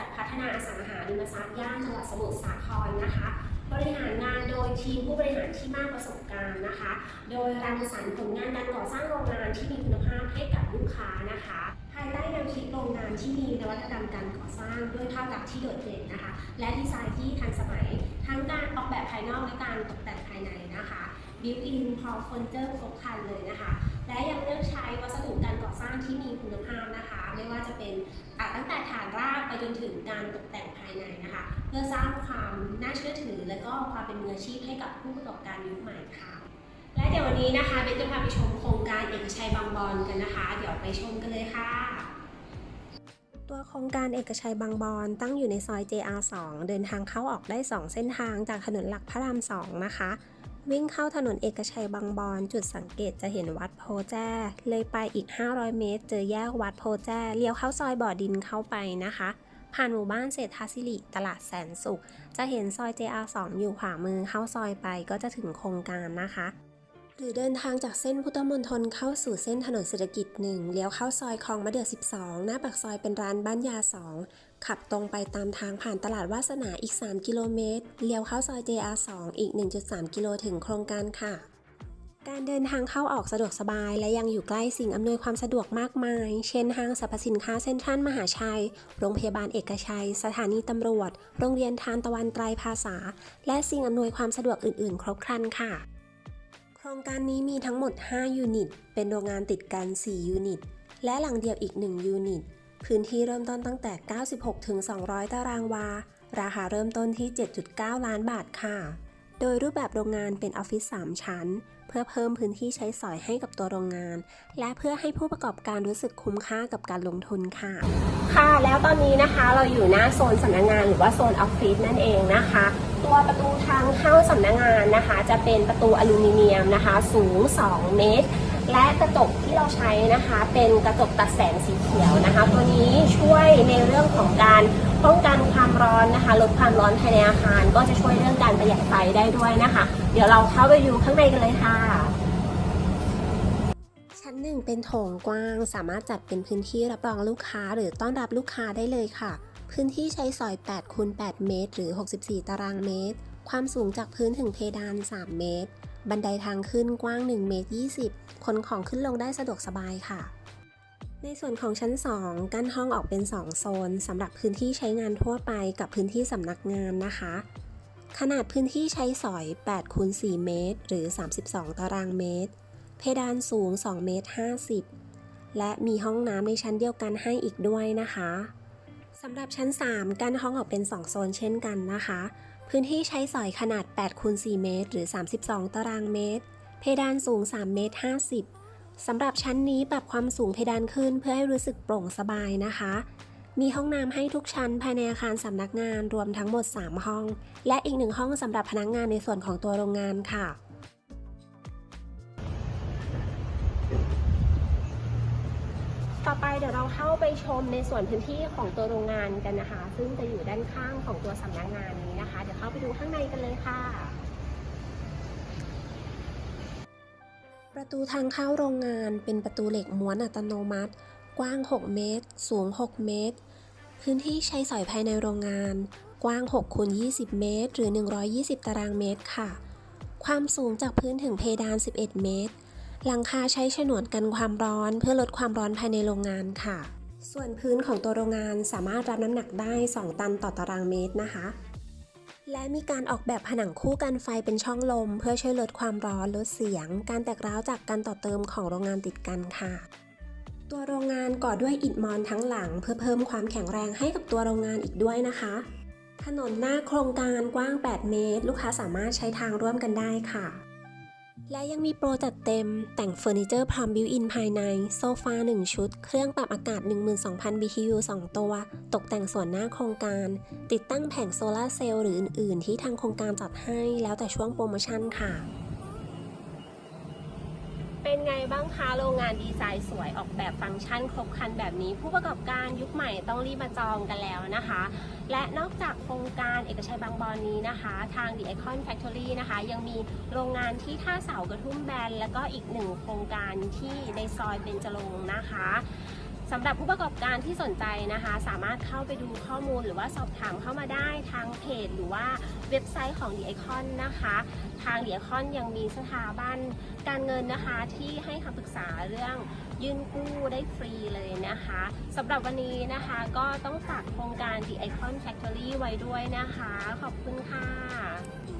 ษัทพัฒนาอสังหาริมทรัพย์ย่านจังหวัดสมุทรสาครนะคะ บริหารงานโดยทีมผู้บริหารที่มากประสบการณ์นะคะ โดยรังสรรค์ผลงานการก่อสร้างโรงงานที่มีคุณภาพให้กับลูกค้านะคะภายใต้แนวคิดโรงงานที่มีนวัตกรรมการก่อสร้างด้วยภาพลักษณ์ที่โดดเด่นนะคะ และดีไซน์ที่ทันสมัยทั้งการออกแบบภายนอกและการตกแต่งภายในนะคะบิวอินพร้อมเฟอร์นิเจอร์ครบครันเลยนะคะ และยังเลือกใช้วัสดุการก่อสร้างที่มีคุณภาพนะคะ ไม่ว่าจะเป็นตั้งแต่ฐานรากไปจนถึงการตกแต่งภายในนะคะ เพื่อสร้างความน่าเชื่อถือ และก็ความเป็นมืออาชีพให้กับผู้ประกอบการยุคใหม่ค่ะ และเดี๋ยววันนี้นะคะเบนจะพาไปชมโครงการเอกชัยบางบอนกันนะคะ เดี๋ยวไปชมกันเลยค่ะตัวโครงการเอกชัยบางบอนตั้งอยู่ในซอย JR 2 เดินทางเข้าออกได้ 2 เส้นทางจากถนนหลักพระราม 2 นะคะ วิ่งเข้าถนนเอกชัยบางบอน จุดสังเกตจะเห็นวัดโพแจ้เลยไปอีก 500 เมตร เจอแยกวัดโพแจ้เลี้ยวเข้าซอยบ่อดินเข้าไปนะคะ ผ่านหมู่บ้านเศรษฐศิริตลาดแสนสุข จะเห็นซอย JR 2 อยู่ขวามือเข้าซอยไปก็จะถึงโครงการนะคะ หรือเดินทางจากเส้นพุทธมณฑลเข้าสู่เส้นถนนเศรษฐกิจหนึ่งเลี้ยวเข้าซอยคลองมะเดื่อ 12 หน้าปากซอยเป็นร้านบ้านยา 2 ขับตรงไปตามทางผ่านตลาดวาสนาอีก 3 กิโลเมตรเลี้ยวเข้าซอย JR 2 อีก 1.3 กิโลถึงโครงการค่ะ การเดินทางเข้าออกสะดวกสบาย และยังอยู่ใกล้สิ่งอำนวยความสะดวกมากมาย เช่นห้างสรรพสินค้าเซ็นทรัลมหาชัย โรงพยาบาลเอกชัย สถานีตำรวจ โรงเรียนทานตะวันไตรภาษา และสิ่งอำนวยความสะดวกอื่น ๆ ครบครันค่ะ โครงการนี้มีทั้งหมด 5 ยูนิต เป็นโรงงานติดกัน 4 ยูนิต และหลังเดียวอีก 1 ยูนิต พื้นที่เริ่มต้นตั้งแต่ 96 ถึง 200 ตารางวา ราคาเริ่มต้นที่ 7.9 ล้านบาทค่ะ โดยรูปแบบโรงงานเป็นออฟฟิศ 3 ชั้น เพื่อเพิ่มพื้นที่ใช้สอยให้กับตัวโรงงาน และเพื่อให้ผู้ประกอบการรู้สึกคุ้มค่ากับการลงทุนค่ะ ค่ะแล้วตอนนี้นะคะเราอยู่หน้าโซนสำนักงานหรือว่าโซนออฟฟิศนั่นเองนะคะ ตัวประตูทางเข้าสำนักงานนะคะ จะเป็นประตูอลูมิเนียมนะคะ สูง 2 เมตร และกระจกที่เราใช้นะคะ เป็นกระจกตัดแสงสีเขียวนะคะ ตัวนี้ช่วยในเรื่องของการป้องกันความร้อนนะคะ ลดความร้อนภายในอาคาร ก็จะช่วยเรื่องการประหยัดไฟได้ด้วยนะคะ เดี๋ยวเราเข้าไปดูข้างในกันเลยค่ะ หนึ่งเป็นโถงกว้างสามารถจัดเป็นพื้นที่รับรองลูกค้าหรือต้อนรับลูกค้าได้เลยค่ะ พื้นที่ใช้สอย8คูณ8เมตร หรือ 64 ตารางเมตร ความสูงจากพื้นถึงเพดาน 3 เมตร บันไดทางขึ้นกว้าง1เมตร20ขนของขึ้นลงได้สะดวกสบายค่ะ ในส่วนของชั้น 2 กั้นห้องออกเป็น 2 โซนสำหรับพื้นที่ใช้งานทั่วไปกับพื้นที่สำนักงานนะคะ ขนาดพื้นที่ใช้สอย8คูณ4เมตร หรือ 32 ตารางเมตร เพดานสูง2เมตร50 และมีห้องน้ำในชั้นเดียวกันให้อีกด้วยนะคะสำหรับชั้น 3 กั้นห้องออกเป็น 2 โซนเช่นกันนะคะ พื้นที่ใช้สอยขนาด8คูณ4เมตร หรือ 32 ตารางเมตร เพดานสูง3เมตร50สำหรับชั้นนี้ปรับความสูงเพดานขึ้นเพื่อให้รู้สึกโปร่งสบายนะคะ มีห้องน้ำให้ทุกชั้นภายในอาคารสำนักงานรวมทั้งหมด 3 ห้อง และอีกหนึ่งห้องสำหรับพนักงานในส่วนของตัวโรงงานค่ะ ต่อไปเดี๋ยวเราเข้าไปชมในส่วนพื้นที่ของตัวโรงงานกันนะคะ ซึ่งจะอยู่ด้านข้างของตัวสำนักงานนี้นะคะ เดี๋ยวเข้าไปดูข้างในกันเลยค่ะ ประตูทางเข้าโรงงานเป็นประตูเหล็กม้วนอัตโนมัติ กว้าง 6 เมตร สูง 6 เมตร พื้นที่ใช้สอยภายในโรงงาน กว้าง6คูณ20 เมตร หรือ 120 ตารางเมตรค่ะ ความสูงจากพื้นถึงเพดาน 11 เมตร หลังคาใช้ฉนวนกันความร้อนเพื่อลดความร้อนภายในโรงงานค่ะ ส่วนพื้นของตัวโรงงานสามารถรับน้ำหนักได้ 2 ตันต่อตารางเมตรนะคะ และมีการออกแบบผนังคู่กันไฟเป็นช่องลม เพื่อช่วยลดความร้อนลดเสียง การแตกร้าวจากการต่อเติมของโรงงานติดกันค่ะตัวโรงงานก่อด้วยอิฐมอนทั้งหลัง เพื่อเพิ่มความแข็งแรงให้กับตัวโรงงานอีกด้วยนะคะ ถนนหน้าโครงการกว้าง 8 เมตร ลูกค้าสามารถใช้ทางร่วมกันได้ค่ะ และยังมีโปรจัดเต็มแต่งเฟอร์นิเจอร์พร้อมบิวอินภายใน โซฟา 1 ชุด เครื่องปรับอากาศ 12,000 BTU 2 ตัว ตกแต่งส่วนหน้าโครงการ ติดตั้งแผงโซลาร์เซลล์หรืออื่น ๆ ที่ทางโครงการจัดให้แล้วแต่ช่วงโปรโมชั่นค่ะ เป็นไงบ้างคะโรงงานดีไซน์สวยออกแบบฟังก์ชันครบครันแบบนี้ ผู้ประกอบการยุคใหม่ต้องรีบมาจองกันแล้วนะคะ และนอกจากโครงการเอกชัยบางบอนนี้นะคะ ทาง The Icon Factory นะคะ ยังมีโรงงานที่ท่าเสากระทุ่มแบน แล้วก็อีกหนึ่งโครงการที่ในซอยเบญจรงค์นะคะ สำหรับผู้ประกอบการที่สนใจนะคะ สามารถเข้าไปดูข้อมูลหรือว่าสอบถามเข้ามาได้ทางเพจหรือว่าเว็บไซต์ของ The Icon นะคะ ทาง The Icon ยังมีสถาบันการเงินนะคะที่ให้คำปรึกษาเรื่องยื่นกู้ได้ฟรีเลยนะคะสำหรับวันนี้นะคะก็ต้องฝากโครงการ The Icon Factory ไว้ด้วยนะคะ ขอบคุณค่ะ